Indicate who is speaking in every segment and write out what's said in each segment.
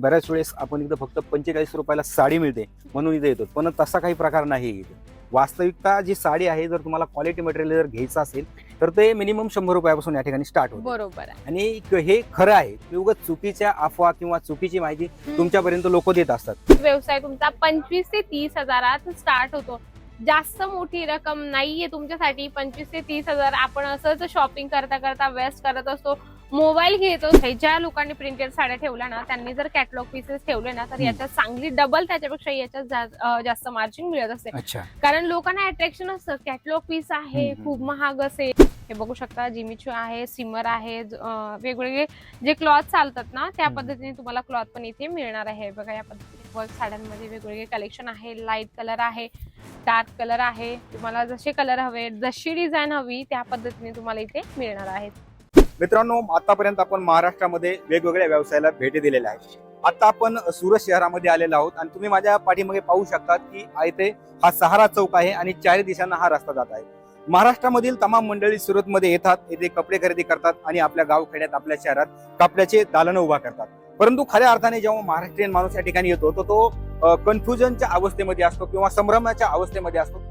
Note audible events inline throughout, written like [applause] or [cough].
Speaker 1: बऱ्याच वेळेस आपण इथं फक्त पंचेचाळीस रुपयाला साडी मिळते म्हणून इथे येतो. पण तसा काही प्रकार नाही इथे. वास्तविकता जी साडी आहे जर तुम्हाला क्वालिटी मटेरियल जर घ्यायचं असेल तर ते मिनिमम शंभर रुपयापासून या ठिकाणी स्टार्ट होतं.
Speaker 2: बरोबर
Speaker 1: आणि हे खरं आहे की उगाच चुकीच्या अफवा किंवा चुकीची माहिती. तुमच्यापर्यंत लोक देत असतात.
Speaker 2: व्यवसाय तुमचा पंचवीस ते तीस हजारात स्टार्ट होतो. जास्त मोठी रक्कम नाहीये तुमच्यासाठी. पंचवीस ते तीस हजार आपण असंच शॉपिंग करता करता वेस्ट करत असतो मोबाईल घेतो हे ज्या लोकांनी प्रिंटेड साड्या ठेवल्या ना त्यांनी जर कॅटलॉग पीसेस ठेवले ना तर. याच्यात चांगली डबल त्याच्यापेक्षा याच्यात जास्त मार्जिन मिळत असते. कारण लोकांना अट्रॅक्शन असतं. कॅटलॉग पीस आहे. खूप महाग असेल. हे बघू शकता जिमिचू आहे सिमर आहे वेगवेगळे जे क्लॉथ चालतात ना त्या. पद्धतीने तुम्हाला क्लॉथ पण इथे मिळणार आहे. बघा या पद्धतीने वर्क साड्यांमध्ये वेगवेगळे कलेक्शन आहे. लाइट कलर आहे डार्क कलर आहे. तुम्हाला जसे कलर हवे जशी डिझाईन हवी त्या पद्धतीने तुम्हाला इथे मिळणार आहेत.
Speaker 1: मित्रांनो आतापर्यंत आपण महाराष्ट्रामध्ये वेगवेगळ्या व्यवसायाला भेटी दिलेल्या आहेत. आता आपण सुरत शहरामध्ये आलेलो आहोत आणि तुम्ही माझ्या पाठीमागे पाहू शकता की इथे हा सहारा चौक आहे आणि चारही दिशांना हा रस्ता जात आहे. महाराष्ट्रामधील तमाम मंडळी सुरतमध्ये येतात येथे कपडे खरेदी करतात आणि आपल्या गावखेड्यात आपल्या शहरात कपड्याचे दालनं उभा करतात. परंतु खऱ्या अर्थाने जेव्हा महाराष्ट्रीयन माणूस या ठिकाणी येतो तर तो कन्फ्युजनच्या अवस्थेमध्ये असतो किंवा संभ्रमाच्या अवस्थेमध्ये असतो.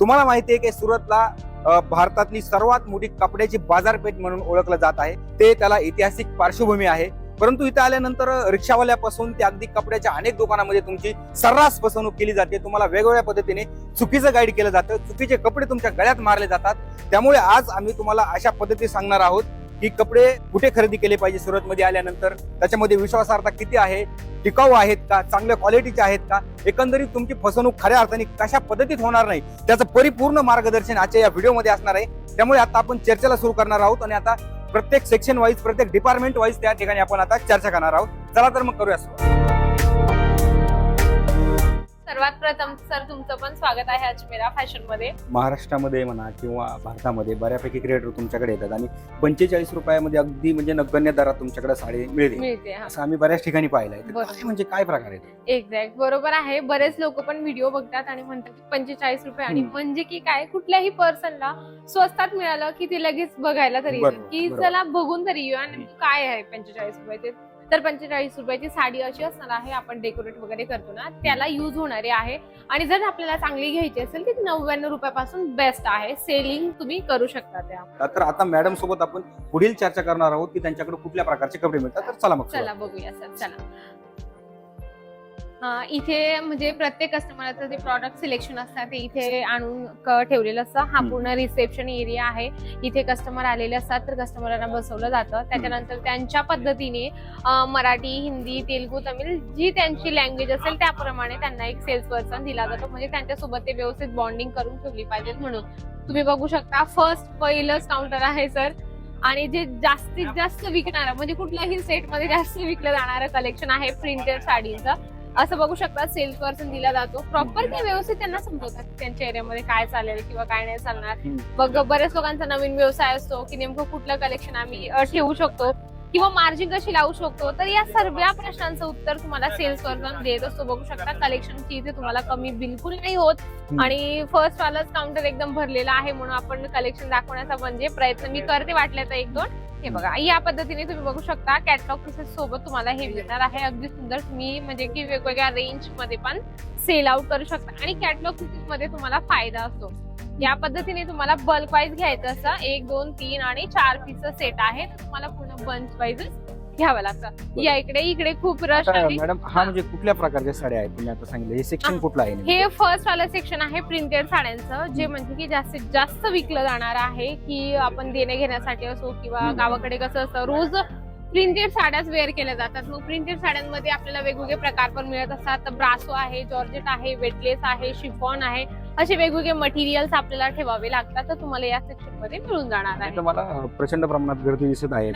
Speaker 1: तुम्हाला माहिती आहे की सुरतला भारतातली सर्वात मोठी कपड्याची बाजारपेठ म्हणून ओळखलं जात आहे. ते त्याला ऐतिहासिक पार्श्वभूमी आहे. परंतु इथे आल्यानंतर रिक्षावाल्यापासून ते अगदी कपड्याच्या अनेक दुकानामध्ये तुमची सर्रास फसवणूक केली जाते. तुम्हाला वेगवेगळ्या पद्धतीने चुकीचं गाईड केलं जातं. चुकीचे कपडे तुमच्या गळ्यात मारले जातात. त्यामुळे आज आम्ही तुम्हाला अशा पद्धती सांगणार आहोत. की कपडे कुठे खरेदी केले पाहिजे सुरतमध्ये आल्यानंतर? त्याच्यामध्ये विश्वासार्हता किती आहे? टिकाऊ आहेत का? चांगल्या क्वालिटीचे आहेत का? एकंदरीत तुमची फसवणूक खऱ्या अर्थाने कशा पद्धतीत होणार नाही? त्याचं परिपूर्ण मार्गदर्शन आजच्या या व्हिडिओमध्ये असणार आहे. त्यामुळे आता आपण चर्चेला सुरू करणार आहोत आणि आता प्रत्येक सेक्शन वाईज प्रत्येक डिपार्टमेंट वाईज त्या ठिकाणी आपण आता चर्चा करणार आहोत. चला तर मग करूया सुरुवात.
Speaker 2: प्रथम सर तुमचं पण स्वागत आहे अजमेरा फॅशनमध्ये
Speaker 1: महाराष्ट्रामध्ये म्हणा किंवा भारतामध्ये बऱ्यापैकी क्रिएटर तुमच्याकडे येतात आणि पंचेचाळीस रुपयामध्ये अगदी म्हणजे नगण्य दरात तुमच्याकडे साडी मिळते.
Speaker 2: मिळते हा.
Speaker 1: असं आम्ही बऱ्याच ठिकाणी पाहिलं आहे. काय म्हणजे काय प्रकार आहे
Speaker 2: एक्झॅक्ट बरोबर आहे. बरेच लोक पण व्हिडिओ बघतात आणि म्हणतात की पंचेचाळीस रुपये आणि
Speaker 1: हम्म.
Speaker 2: म्हणजे की काय? कुठल्याही पर्सनला स्वस्तात मिळालं की ते लगेच बघायला तरी येतं.
Speaker 1: बरोबर,
Speaker 2: की
Speaker 1: बरोबर.
Speaker 2: चला बघून तरी येऊ. आणि काय आहे पंचेचाळीस रुपयाचे तर पंचेचाळीस रुपयाची साडी अशी असणार आहे आपण डेकोरेट वगैरे करतो ना त्याला युज होणारी आहे. आणि जर आपल्याला चांगली घ्यायची असेल तर नव्याण्णव रुपयापासून बेस्ट आहे. सेलिंग तुम्ही करू शकता त्या.
Speaker 1: तर आता मॅडम सोबत आपण पुढील चर्चा करणार आहोत की त्यांच्याकडे कुठल्या प्रकारचे कपडे मिळतात. तर चला मग
Speaker 2: चला. बघूया सर. चला. इथे म्हणजे प्रत्येक कस्टमरचं जे प्रॉडक्ट सिलेक्शन असतात ते इथे आणून क- ठेवलेलं असतं. हा. पूर्ण रिसेप्शन एरिया आहे. इथे कस्टमर आलेले असतात तर कस्टमरांना बसवलं जातं. त्याच्यानंतर त्यांच्या पद्धतीने मराठी हिंदी तेलुगू तमिळ जी त्यांची लँग्वेज असेल त्याप्रमाणे त्यांना एक सेल्स पर्सन दिला जातो. म्हणजे त्यांच्यासोबत ते व्यवस्थित बॉन्डिंग करून ठेवली पाहिजेत म्हणून. तुम्ही बघू शकता फर्स्ट पहिलंच काउंटर आहे सर आणि जे जास्तीत जास्त विकणारं म्हणजे कुठल्याही सेटमध्ये जास्त विकलं जाणारं कलेक्शन आहे प्रिंटेड साडीचं. असं बघू शकता सेल्स पर्सन दिला जातो. प्रॉपर ते व्यवस्थित त्यांना समजवतात की त्यांच्या एरियामध्ये काय चालेल किंवा काय नाही चालणार. बघ बऱ्याच लोकांचा नवीन व्यवसाय असतो की नेमकं कुठलं कलेक्शन आम्ही ठेवू शकतो. किंवा मार्जिन कशी लावू शकतो? तर या सर्व प्रश्नांचं उत्तर तुम्हाला सेल्स पर्सन देत असतो. बघू शकता कलेक्शनची इथे तुम्हाला कमी बिलकुल नाही होत. आणि फर्स्ट वालाच काउंटर एकदम भरलेला आहे म्हणून आपण कलेक्शन दाखवण्याचा म्हणजे प्रयत्न मी करते वाटलं तर एक दोन. हे बघा या पद्धतीने तुम्ही बघू शकता कॅटलॉग पीसेस सोबत तुम्हाला हे मिळणार आहे. अगदी सुंदर तुम्ही म्हणजे की वेगवेगळ्या रेंजमध्ये पण सेल आउट करू शकता. आणि कॅटलॉग पीसेस मध्ये तुम्हाला फायदा असतो. या पद्धतीने तुम्हाला बल्क वाईज घ्यायचं असं एक दोन तीन आणि चार पीस सेट आहे. तर तुम्हाला पूर्ण बंच वाईज घ्यावं लागतं. या इकडे इकडे खूप रश
Speaker 1: आता
Speaker 2: आहे
Speaker 1: मॅडम हा म्हणजे कुठल्या प्रकारच्या साड्या आहेत? तुम्ही आता सांगितलं. हे सेक्शन. कुठलं आहे नेमकं?
Speaker 2: हे फर्स्ट वालं सेक्शन आहे प्रिंटेड साड्यांचं जे म्हणजे की जास्तीत जास्त विकलं जाणार आहे की आपण देणे घेण्यासाठी असो किंवा
Speaker 1: हम्म.
Speaker 2: गावाकडे कसं असतं रोज प्रिंटेड साड्याच वेअर केल्या जातात. मग प्रिंटेड साड्यांमध्ये आपल्याला वेगवेगळे प्रकार पण मिळत असतात. ब्रासो आहे जॉर्जेट आहे वेटलेस आहे शिफॉन आहे. असे वेगवेगळे मटेरियल्स आपल्याला ठेवावे लागतात तर तुम्हाला या सेक्शनमध्ये मिळून जाणार आहे
Speaker 1: मला प्रचंड प्रमाणात गर्दी दिसत आहे.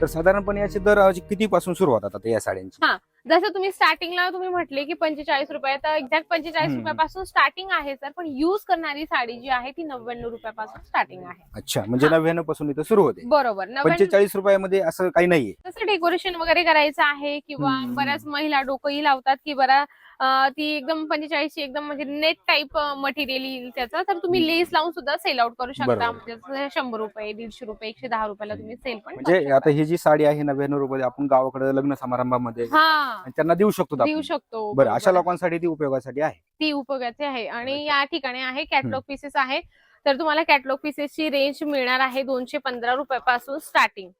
Speaker 1: तर साधारणपणे याचे दर किती पासून सुरू होतात आता या साड्यांची
Speaker 2: जसं तुम्ही स्टार्टिंगला तुम्ही म्हटले की पंचेचाळीस रुपये तर एक्झॅक्ट पंचेचाळीस. रुपयापासून स्टार्टिंग आहे सर पण युज करणारी साडी जी आहे ती नव्याण्णव रुपयापासून स्टार्टिंग आहे
Speaker 1: अच्छा म्हणजे. नव्याण्णवपासून इथं सुरू होते
Speaker 2: बरोबर
Speaker 1: पंचेचाळीस रुपयामध्ये असं काही नाहीये
Speaker 2: जसं डेकोरेशन वगैरे करायचं आहे किंवा. बऱ्याच महिला डोकंही लावतात की बरा ती एकदम पंचेचाळीसची एकदम म्हणजे नेट टाईप मटेरियल येईल त्याचं तर तुम्ही लेस लावून सुद्धा सेल आउट करू शकता
Speaker 1: बरोबर.
Speaker 2: म्हणजे शंभर रुपये दीडशे रुपये एकशे दहा रुपयाला तुम्ही सेल पण करू
Speaker 1: म्हणजे
Speaker 2: शकता.
Speaker 1: आता ही जी साडी आहे नव्याण्णव रुपये आपण गावाकडे लग्न समारंभामध्ये
Speaker 2: हा
Speaker 1: आणि त्यांना देऊ शकतो
Speaker 2: देऊ. शकतो
Speaker 1: बरं अशा
Speaker 2: बरोबर.
Speaker 1: लोकांसाठी ती उपयोगासाठी आहे
Speaker 2: ती उपयोगाची आहे आणि. या ठिकाणी आहे कॅटलॉग पीसेस आहे तर तुम्हाला कॅटलॉग पीसेसची रेंज मिळणार आहे दोनशे पंधरा रुपयापासून स्टार्टिंग.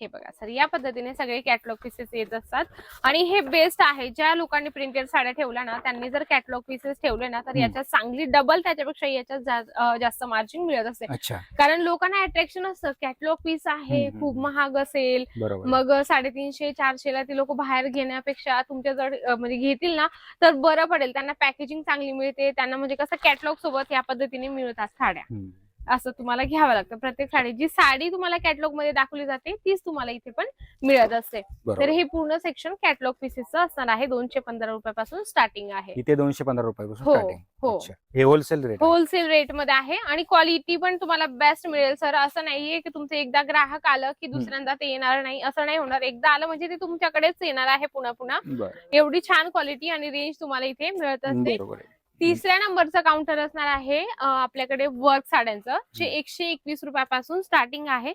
Speaker 2: हे बघा सर या पद्धतीने सगळे कॅटलॉग पीसेस येत असतात. आणि हे बेस्ट आहे ज्या लोकांनी प्रिंटेड साड्या ठेवल्या ना त्यांनी जर कॅटलॉग पीसेस ठेवले ना तर. याच्यात चांगली डबल त्याच्यापेक्षा याच्यात जास्त मार्जिन मिळत असते.
Speaker 1: अच्छा.
Speaker 2: कारण लोकांना अट्रॅक्शन असतं. कॅटलॉग पीस आहे खूप. महाग असेल. मग साडेतीनशे चारशेला ते लोक बाहेर घेण्यापेक्षा तुमच्या जर म्हणजे घेतील ना तर बरं पडेल. त्यांना पॅकेजिंग चांगली मिळते. त्यांना म्हणजे कसं कॅटलॉग सोबत या पद्धतीने मिळतात साड्या. असं तुम्हाला घ्यावं लागतं. प्रत्येक साडी जी साडी तुम्हाला कॅटलॉगमध्ये दाखवली जाते तीच तुम्हाला इथे पण मिळत असते. तर हे पूर्ण सेक्शन कॅटलॉग पीसेसचं असणार आहे. दोनशे पंधरा रुपयापासून स्टार्टिंग आहे.
Speaker 1: इथे दोनशे पंधरा रुपयापासून
Speaker 2: हो
Speaker 1: स्टार्टिंग.
Speaker 2: हो.
Speaker 1: अच्छा. हे होलसेल रेट
Speaker 2: होलसेल रेटमध्ये आहे आणि क्वालिटी पण तुम्हाला बेस्ट मिळेल. सर असं नाहीये की तुमचं एकदा ग्राहक आलं की दुसऱ्यांदा ते येणार नाही. असं नाही होणार. एकदा आलं म्हणजे ते तुमच्याकडेच येणार आहे पुन्हा पुन्हा. एवढी छान क्वालिटी आणि रेंज तुम्हाला इथे मिळत असते. तिसऱ्या नंबरचं काउंटर असणार आहे आपल्याकडे वर्क साड्यांचं जे. एकशे एकवीस रुपयापासून स्टार्टिंग आहे.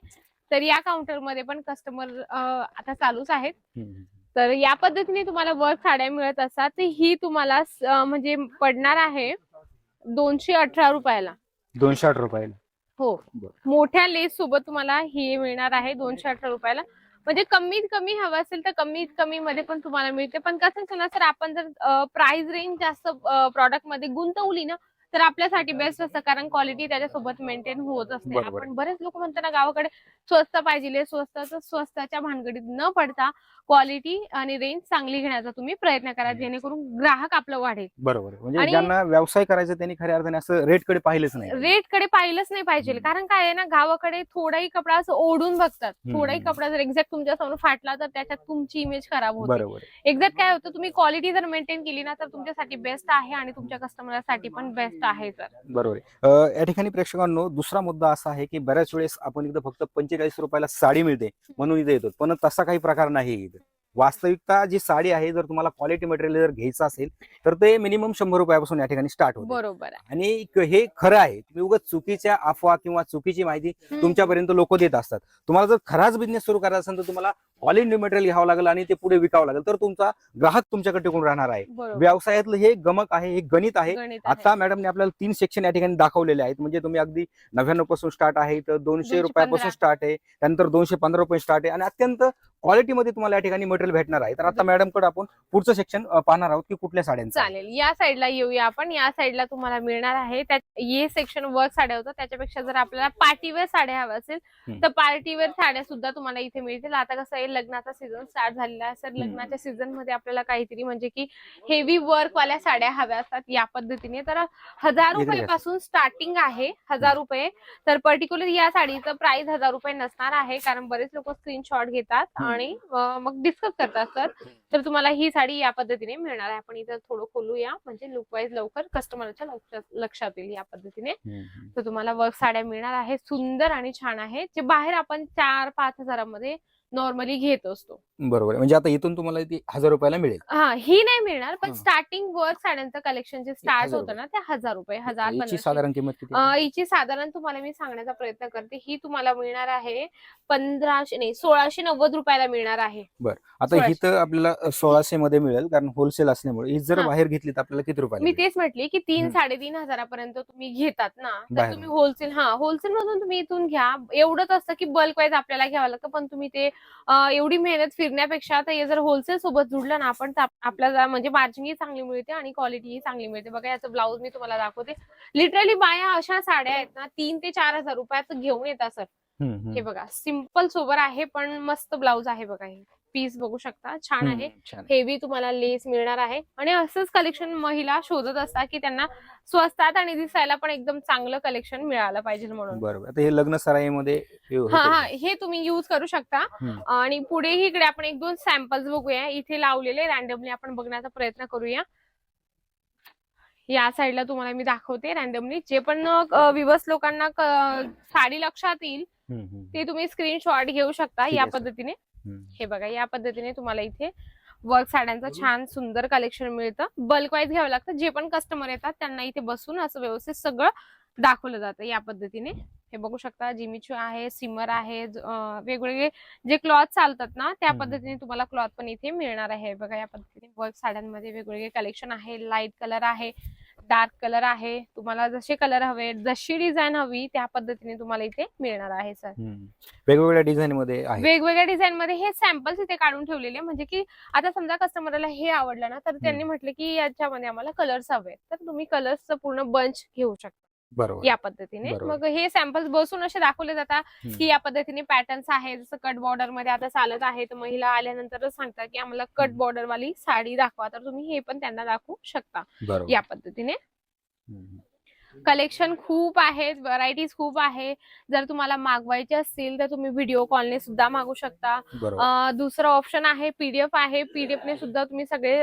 Speaker 2: तर या काउंटरमध्ये पण कस्टमर आता चालूच आहेत. तर या पद्धतीने तुम्हाला वर्क साड्या मिळत असतात. तर ही तुम्हाला म्हणजे पडणार आहे दोनशे अठरा रुपयाला.
Speaker 1: दोनशे आठ रुपयाला.
Speaker 2: हो. मोठ्या लेस सोबत तुम्हाला ही मिळणार आहे दोनशे अठरा रुपयाला. म्हणजे कमीत कमी हवं असेल तर कमीत कमी मध्ये पण तुम्हाला मिळते. पण कसं सर आपण जर प्राइस रेंज जास्त प्रॉडक्टमध्ये गुंतवली ना तर आपल्यासाठी बेस्ट असतं कारण क्वालिटी त्याच्यासोबत मेंटेन होत असते
Speaker 1: बरोबर.
Speaker 2: आपण बरेच लोक म्हणतात ना गावाकडे स्वस्त पाहिजे स्वस्त स्वस्ताच्या भानगडीत न पडता क्वालिटी आणि रेंज चांगली घेण्याचा तुम्ही प्रयत्न करा जेणेकरून ग्राहक आपलं वाढेल
Speaker 1: बरोबर आहे. म्हणजे
Speaker 2: आणि-
Speaker 1: ज्यांना व्यवसाय करायचा त्यांनी खऱ्या अर्थाने असं रेटकडे पाहिलंच नाही
Speaker 2: रेटकडे पाहिलंच नाही पाहिजे
Speaker 1: हम्म.
Speaker 2: कारण काय आहे ना गावाकडे थोडाही कपडा असं ओढून बघतात
Speaker 1: हम्म.
Speaker 2: थोडाही कपडा जर एक्झॅक्ट तुमच्यासमोर फाटला तर त्याच्यात तुमची इमेज खराब होते
Speaker 1: बरोबर आहे.
Speaker 2: एक्झॅक्ट काय होतं तुम्ही क्वालिटी जर मेंटेन केली ना तर तुमच्यासाठी बेस्ट आहे आणि तुमच्या कस्टमरसाठी पण बेस्ट आहे सर
Speaker 1: बरोबर आहे. या ठिकाणी प्रेक्षकांनो दुसरा मुद्दा असा आहे की बऱ्याच वेळेस आपण इथं फक्त पंचेचाळीस रुपयाला साडी मिळते म्हणून इथे येतो. पण तसा काही प्रकार नाही इथं. वास्तविकता जी साडी आहे जर तुम्हाला क्वालिटी मटेरियल जर घ्यायचं असेल तर ते मिनिमम शंभर रुपयापासून या ठिकाणी स्टार्ट होते.
Speaker 2: बरोबर आहे.
Speaker 1: आणि हे खरं आहे तुम्ही उगाच चुकीच्या अफवा किंवा चुकीची माहिती. तुमच्यापर्यंत लोक देत असतात. तुम्हाला जर खराच बिझनेस सुरू करायचा असेल तर तुम्हाला क्वालिटी मटेरियल घ्यावं लागेल आणि ते पुढे विकावं लागेल. तर तुमचा ग्राहक तुमच्याकडे टिकून राहणार आहे. व्यवसायातलं हे गमक आहे हे गणित आहे. आता मॅडमने आपल्याला तीन सेक्शन या ठिकाणी दाखवलेले आहेत. म्हणजे तुम्ही अगदी नव्याण्णवपासून स्टार्ट आहे तर दोनशे
Speaker 2: 215
Speaker 1: रुपयापासून स्टार्ट आहे त्यानंतर दोनशे पंधरा रुपये स्टार्ट आहे. आणि अत्यंत क्वालिटी मध्ये तुम्हाला या ठिकाणी मटेरियल भेटणार आहे. तर आता मॅडमकडे आपण पुढचं सेक्शन पाहणार आहोत की कुठल्या साड्यांचं.
Speaker 2: चालेल. या साईडला येऊया आपण. या साईडला तुम्हाला मिळणार आहे. त्या हे सेक्शन वर्क साड्या होतं त्याच्यापेक्षा जर आपल्याला पार्टीवेअर साड्या हव्या असेल. तर पार्टीवेअर साड्या सुद्धा तुम्हाला इथे मिळतील. आता कसं आहे लग्नाचा सीझन स्टार्ट झालेला आहे. सर. लग्नाच्या सीझनमध्ये आपल्याला काहीतरी म्हणजे की हेवी वर्क वाल्या साड्या हव्या असतात या पद्धतीने. तर हजार
Speaker 1: इकडे
Speaker 2: रुपयापासून स्टार्टिंग आहे हजार रुपये. तर पर्टिक्युलर या साडीचं प्राइस हजार रुपये नसणार आहे. कारण बरेच लोक स्क्रीनशॉट घेतात. आणि मग डिस्कस करतात सर तर तुम्हाला ही साडी या पद्धतीने मिळणार आहे. आपण इथं थोडं खोलूया. म्हणजे लुक वाईज लवकर कस्टमरच्या लक्षात येईल या पद्धतीने. तर तुम्हाला वर्क साड्या मिळणार आहे सुंदर आणि छान आहे जे बाहेर आपण चार पाच हजारामध्ये नॉर्मली घेत असतो.
Speaker 1: बरोबर. म्हणजे आता इथून तुम्हाला ती हजार रुपयाला मिळेल
Speaker 2: हा ही नाही मिळणार पण
Speaker 1: हा.
Speaker 2: स्टार्टिंग वर्क साड्यांचं कलेक्शन जे स्टार्ट
Speaker 1: हजार
Speaker 2: होतं ना ते हजार रुपये हजार
Speaker 1: याची
Speaker 2: पंधराशे.
Speaker 1: साधारण किंमत किती
Speaker 2: अं, हिची साधारण तुम्हाला मी सांगण्याचा प्रयत्न करते ही तुम्हाला मिळणार आहे पंधराशे नाही सोळाशे नव्वद रुपयाला मिळणार आहे
Speaker 1: आता ही तर आपल्याला सोळाशे मध्ये मिळेल कारण होलसेल असल्यामुळे ही जर
Speaker 2: हा.
Speaker 1: बाहेर घेतली तर आपल्याला किती रुपयाला
Speaker 2: मी
Speaker 1: मिळेल?
Speaker 2: तेच म्हटली की तीन
Speaker 1: हम्म.
Speaker 2: साडेतीन हजारापर्यंत तुम्ही घेतात ना तर. तुम्ही होलसेल हा होलसेल मधून तुम्ही इथून घ्या एवढंच असतं की बल्क वाईज आपल्याला घ्यावं लागतं पण तुम्ही ते अं, एवढी मेहनत फिरण्यापेक्षा आता हे जर होलसेल सोबत जुडलं ना आपण तर आप- आपल्याला म्हणजे मार्जिनही चांगली मिळते आणि क्वालिटीही चांगली मिळते. बघा याचं ब्लाऊज मी तुम्हाला दाखवते. लिटरली बाया अशा साड्या आहेत ना तीन ते चार हजार रुपयात घेऊन येतात सर. हे बघा सिंपल सोबर आहे पण मस्त ब्लाऊज आहे बघा हे. पीस बघू शकता छान आहे. हेवी तुम्हाला लेस मिळणार आहे आणि असंच कलेक्शन महिला शोधत असतात की त्यांना स्वस्तात आणि दिसायला पण एकदम चांगलं कलेक्शन मिळालं पाहिजे म्हणून
Speaker 1: बरोबर आता हे लग्न सराईमध्ये हे.
Speaker 2: हा हा हे तुम्ही युज करू शकता. आणि पुढे इकडे आपण एक दोन सॅम्पल्स बघूया इथे लावलेले रॅन्डमली आपण बघण्याचा प्रयत्न करूया या साईडला तुम्हाला मी दाखवते रॅन्डमली जे पण विवस लोकांना साडी लक्षात येईल. ते तुम्ही स्क्रीनशॉट घेऊ शकता या. पद्धतीने. हे बघा या पद्धतीने तुम्हाला इथे वर्क साड्यांचं छान सुंदर कलेक्शन मिळतं. बल्क वाईज घ्यावं लागतं. जे पण कस्टमर येतात त्यांना इथे बसून असं व्यवस्थित सगळं दाखवलं जातं या पद्धतीने. हे बघू शकता जिमीचू आहे सिमर आहे वेगवेगळे जे क्लॉथ चालतात ना त्या. पद्धतीने तुम्हाला क्लॉथ पण इथे मिळणार आहे. बघा या पद्धतीने वर्क साड्यांमध्ये वेगवेगळे कलेक्शन आहे. लाइट कलर आहे. डार्क कलर आहे तुम्हाला जसे कलर हवे जशी डिझाईन हवी त्या पद्धतीने तुम्हाला इथे मिळणार आहे सर.
Speaker 1: वेगवेगळ्या डिझाईन मध्ये
Speaker 2: वेगवेगळ्या डिझाईन मध्ये हे सॅम्पल्स इथे काढून ठेवलेले म्हणजे की आता समजा कस्टमरला हे आवडलं ना तर त्यांनी म्हटलं की याच्यामध्ये आम्हाला कलर्स हवे तर तुम्ही कलर्सचं पूर्ण बंच घेऊ शकता.
Speaker 1: बरोबर.
Speaker 2: या पद्धतीने.
Speaker 1: बरोबर.
Speaker 2: मग हे सॅम्पल्स बसून असे दाखवले जातात
Speaker 1: हम्म.
Speaker 2: की या पद्धतीने पॅटर्न्स आहे जसं कट बॉर्डरमध्ये आता चालत आहे तर महिला आल्यानंतरच सांगतात की आम्हाला कट
Speaker 1: हम्म.
Speaker 2: बॉर्डर वाली साडी दाखवा. तर तुम्ही हे पण त्यांना दाखवू शकता
Speaker 1: बरोबर.
Speaker 2: या पद्धतीने.
Speaker 1: हम्म.
Speaker 2: कलेक्शन खूप आहेत व्हरायटीज खूप आहे. जर तुम्हाला मागवायचे असतील तर तुम्ही व्हिडिओ कॉलने सुद्धा मागू शकता.
Speaker 1: बरोबर.
Speaker 2: अं, दुसरं ऑप्शन आहे पीडीएफ आहे. पीडीएफ ने सुद्धा तुम्ही सगळे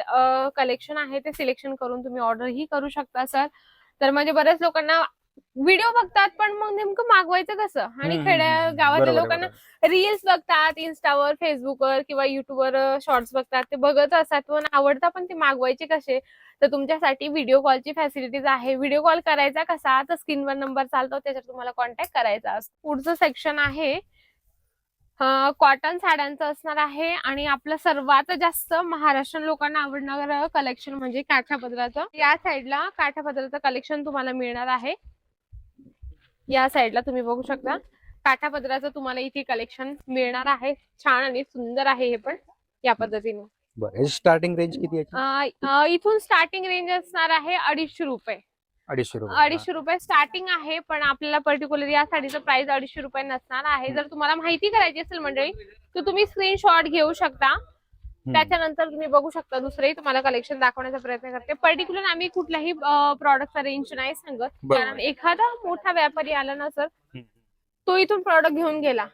Speaker 2: कलेक्शन आहे ते सिलेक्शन करून तुम्ही ऑर्डर ही करू शकता सर. तर म्हणजे बऱ्याच लोकांना व्हिडिओ बघतात पण मग नेमकं मागवायचं कसं? आणि खेड्या. गावातल्या लोकांना. रील्स बघतात इन्स्टावर फेसबुकवर किंवा युट्यूबवर शॉर्ट्स बघतात ते बघत असतात पण आवडता पण ते मागवायचे कसे? तर तुमच्यासाठी व्हिडिओ कॉलची फॅसिलिटीज आहे. व्हिडिओ कॉल करायचा कसा? तर स्क्रीनवर नंबर चालतो त्याच्यावर तुम्हाला कॉन्टॅक्ट करायचा असतो पुढचं सेक्शन आहे कॉटन साड्यांचं असणार आहे आणि आपलं सर्वात जास्त महाराष्ट्रीयन लोकांना आवडणारं कलेक्शन म्हणजे काठापदराचं. या साईडला काठापदराचं कलेक्शन तुम्हाला मिळणार आहे. या साईडला तुम्ही बघू शकता. काठापदराचं तुम्हाला इथे कलेक्शन मिळणार आहे. छान आणि सुंदर आहे हे पण या पद्धतीने.
Speaker 1: बरं स्टार्टिंग रेंज किती
Speaker 2: अं, इथून स्टार्टिंग रेंज असणार आहे अडीचशे रुपये.
Speaker 1: अडीचशे रुपये.
Speaker 2: अडीचशे रुपये स्टार्टिंग आहे पण आपल्याला पर्टिक्युलर या साडीचं प्राइस अडीचशे रुपये नसणार आहे. जर तुम्हाला माहिती करायची असेल मंडळी तर तुम्ही स्क्रीनशॉट घेऊ शकता. त्याच्यानंतर तुम्ही बघू शकता दुसरंही तुम्हाला कलेक्शन दाखवण्याचा प्रयत्न करते पर्टिक्युलर आम्ही कुठल्याही प्रॉडक्टचा रेंज नाही सांगत. कारण एखादा मोठा व्यापारी आला ना सर. तो इथून प्रॉडक्ट घेऊन गेला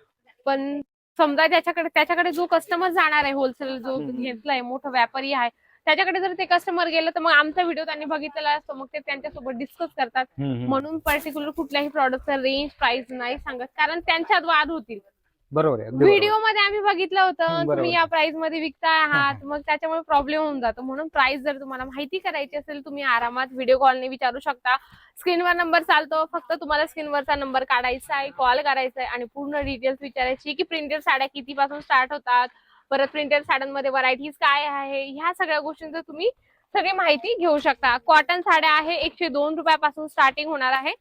Speaker 2: पण समजा त्याच्याकडे त्याच्याकडे जो कस्टमर जाणार आहे होलसेल जो. घेतलाय मोठा व्यापारी आहे त्याच्याकडे जर ते कस्टमर गेलं तर मग आमचा व्हिडिओ त्यांनी बघितलेला असतो मग ते त्यांच्यासोबत डिस्कस करतात. म्हणून पर्टिक्युलर कुठल्याही प्रॉडक्टचा रेंज प्राइस नाही सांगत कारण त्यांच्यात वाद होतील
Speaker 1: बरोबर आहे अगदी बरोबर.
Speaker 2: व्हिडिओमध्ये आम्ही बघितलं होतं
Speaker 1: बरोबर.
Speaker 2: तुम्ही या प्राइसमध्ये विकताय
Speaker 1: हा,
Speaker 2: आहात मग त्याच्यामुळे प्रॉब्लेम होऊन जातो म्हणून प्राइस जर तुम्हाला माहिती करायची असेल तुम्ही आरामात व्हिडिओ कॉलने विचारू शकता स्क्रीनवर नंबर चालतो फक्त तुम्हाला स्क्रीनवरचा नंबर काढायचा आहे कॉल करायचा आहे आणि पूर्ण डिटेल्स विचारायची की प्रिंटेड साड्या कितीपासून स्टार्ट होतात परत प्रिंटेड साड्यांमध्ये व्हरायटीज काय आहे ह्या सगळ्या गोष्टींचं तुम्ही सगळी माहिती घेऊ शकता कॉटन साड्या आहे एकशे दोन रुपयापासून स्टार्टिंग होणार आहे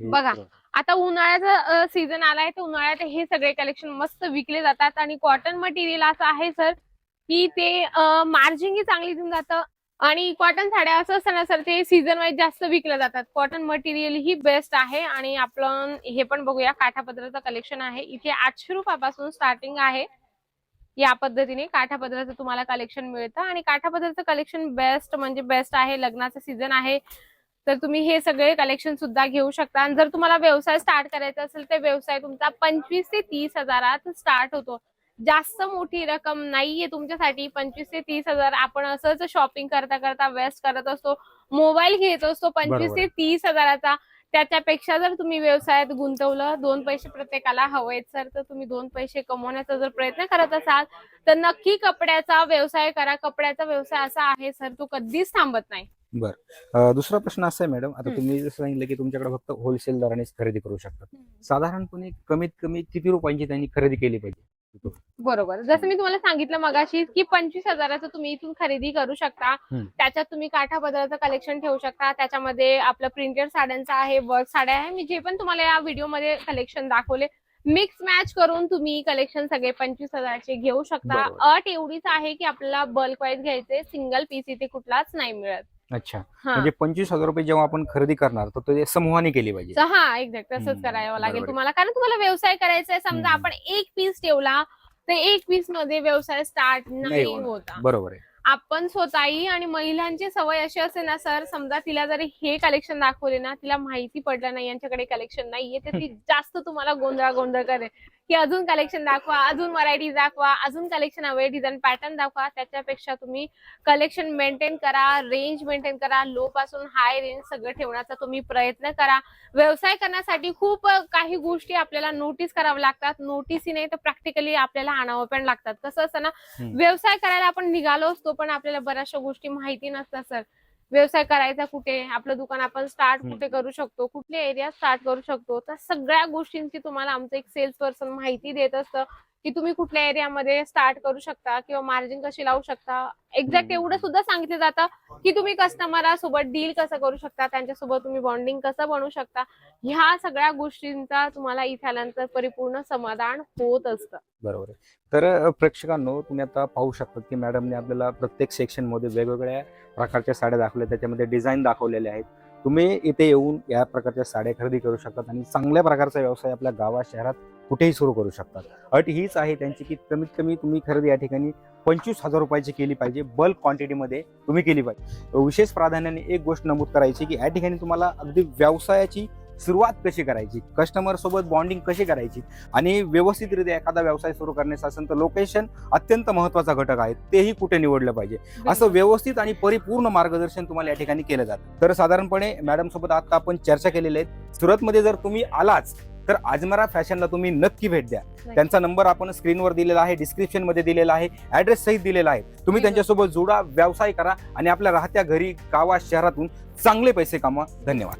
Speaker 2: बघा. आता उन्हाळ्याचा सीझन आलाय तर उन्हाळ्यात हे सगळे कलेक्शन मस्त विकले जातात. आणि कॉटन मटेरियल असं आहे सर की ते मार्जिन चांगली देऊन जातं. आणि कॉटन साड्या असं असतं ना सर ते सीझन वाईज जास्त विकल्या जातात. कॉटन मटेरियल ही बेस्ट आहे. आणि आपण हे पण बघूया काठापदराचं कलेक्शन आहे. इथे आठशे रुपयापासून स्टार्टिंग आहे. या पद्धतीने काठापदराचं तुम्हाला कलेक्शन मिळतं. आणि काठापदराचं कलेक्शन बेस्ट म्हणजे बेस्ट आहे लग्नाचं सीझन आहे. तर तुम्ही हे सगळे कलेक्शन सुद्धा घेऊ शकता. आणि जर तुम्हाला व्यवसाय स्टार्ट करायचा असेल तर व्यवसाय तुमचा पंचवीस ते तीस हजारात स्टार्ट होतो. जास्त मोठी रक्कम नाहीये तुमच्यासाठी. पंचवीस ते तीस हजार आपण असंच शॉपिंग करता करता वेस्ट करत असतो. मोबाईल घेत असतो पंचवीस. ते तीस हजाराचा. त्याच्यापेक्षा जर तुम्ही व्यवसायात गुंतवलं दोन पैसे प्रत्येकाला हवेत सर तर तुम्ही दोन पैसे कमवण्याचा जर प्रयत्न करत असाल तर नक्की कपड्याचा व्यवसाय करा. कपड्याचा व्यवसाय असा आहे सर तो कधीच थांबत नाही.
Speaker 1: अं, दुसरा प्रश्न असा आहे मॅडम आता. तुम्ही जसं सांगितलं की तुमच्याकडे फक्त होलसेल दरानेच खरेदी करू शकतात. साधारणपणे कमीत कमी किती रुपयांची त्यांनी खरेदी केली पाहिजे?
Speaker 2: बरोबर. जसं मी तुम्हाला सांगितलं मगाशी की पंचवीस हजाराचं तुम्ही इथून खरेदी करू शकता. त्याच्यात तुम्ही काठापदराचं कलेक्शन ठेवू शकता. त्याच्यामध्ये आपलं प्रिंटेड साड्यांचं आहे वर्क साड्या आहे. मी जे पण तुम्हाला या व्हिडिओमध्ये कलेक्शन दाखवले मिक्स मॅच करून तुम्ही कलेक्शन सगळे पंचवीस हजाराचे घेऊ शकता. अट एवढीच आहे की आपल्याला बल्क वाईज घ्यायचे सिंगल पीस इथे कुठलाच नाही मिळत.
Speaker 1: अच्छा
Speaker 2: हा.
Speaker 1: म्हणजे पंचवीस हजार रुपये जेव्हा आपण खरेदी करणार तर ते समूहाने केली पाहिजे
Speaker 2: तर हा एक्झॅक्ट तसंच
Speaker 1: हम्म,
Speaker 2: करावं लागेल
Speaker 1: बरोबर.
Speaker 2: तुम्हाला कारण तुम्हाला व्यवसाय करायचा आहे समजा
Speaker 1: हम्म.
Speaker 2: आपण एक पीस ठेवला तर एक पीसमध्ये व्यवसाय स्टार्ट
Speaker 1: नाही
Speaker 2: नाही
Speaker 1: होणार.
Speaker 2: होता
Speaker 1: बरोबर आहे
Speaker 2: आपण स्वतःही आणि महिलांची सवय अशी असते ना सर समजा तिला जरी हे कलेक्शन दाखवले ना तिला माहिती पडलं नाही यांच्याकडे कलेक्शन नाहीये तर ती [laughs] जास्त तुम्हाला गोंधळ गोंधळ करेल की अजून कलेक्शन दाखवा अजून व्हरायटी दाखवा अजून कलेक्शन हवे डिझाईन पॅटर्न दाखवा. त्याच्यापेक्षा तुम्ही कलेक्शन मेंटेन करा रेंज मेंटेन करा लो पासून हाय रेंज सगळं ठेवण्याचा तुम्ही प्रयत्न करा. व्यवसाय करण्यासाठी खूप काही गोष्टी आपल्याला नोटीस कराव्या लागतात. नोटीसी नाही तर प्रॅक्टिकली आपल्याला आणावं पण लागतात. कसं असतं ना. व्यवसाय करायला आपण निघालो असतो पण आपल्याला बऱ्याचशा गोष्टी माहिती नसतात सर. व्यवसाय करायचा कुठे आपलं दुकान आपण स्टार्ट. कुठे करू शकतो कुठल्या एरिया स्टार्ट करू शकतो तर सगळ्या गोष्टींची तुम्हाला आमचं एक सेल्स पर्सन माहिती देत असतं की तुम्ही कुठल्या एरियामध्ये स्टार्ट करू शकता किंवा मार्जिन कशी लावू शकता. एक्झॅक्ट. एवढं सुद्धा सांगितलं जातं की तुम्ही कस्टमरासोबत डील कसं करू शकता त्यांच्यासोबत तुम्ही बॉन्डिंग कसं बनवू शकता ह्या सगळ्या गोष्टींचा तुम्हाला इथे आल्यानंतर परिपूर्ण समाधान होत असतं.
Speaker 1: बरोबर आहे. तर प्रेक्षकांनो तुम्ही आता पाहू शकता की मॅडमने आपल्याला प्रत्येक सेक्शनमध्ये वेगवेगळ्या प्रकारच्या साड्या दाखवल्या त्याच्यामध्ये डिझाईन दाखवलेले आहेत. तुम्ही इथे येऊन या प्रकारच्या साड्या खरेदी करू शकतात आणि चांगल्या प्रकारचा व्यवसाय आपल्या गावात शहरात कुठेही सुरू करू शकतात. अट हीच आहे त्यांची की कमीत कमी तुम्ही खरेदी या ठिकाणी पंचवीस हजार रुपयाची केली पाहिजे. बल्क क्वांटिटीमध्ये तुम्ही केली पाहिजे. विशेष प्राधान्याने एक गोष्ट नमूद करायची की या ठिकाणी तुम्हाला अगदी व्यवसायाची सुरुवात कशी करायची? कस्टमर सोबत बॉन्डिंग कशी करायची? आणि व्यवस्थितरित्या एखादा व्यवसाय सुरू करण्याचा असेल तर लोकेशन अत्यंत महत्त्वाचा घटक आहे. तेही कुठे निवडलं पाहिजे? असं व्यवस्थित आणि परिपूर्ण मार्गदर्शन तुम्हाला या ठिकाणी केलं जातं. तर साधारणपणे मॅडम सोबत आता आपण चर्चा केलेली आहे. सुरतमध्ये जर तुम्ही आलाच तर आजमरा फॅशनला तुम्ही नक्की भेट द्या. त्यांचा नंबर आपण स्क्रीनवर दिलेला आहे डिस्क्रिप्शनमध्ये दिलेला आहे ऍड्रेस सहित दिलेला आहे. तुम्ही. त्यांच्यासोबत जोडा व्यवसाय करा आणि आपल्या राहत्या घरी गावात शहरातून चांगले पैसे कमवा. धन्यवाद.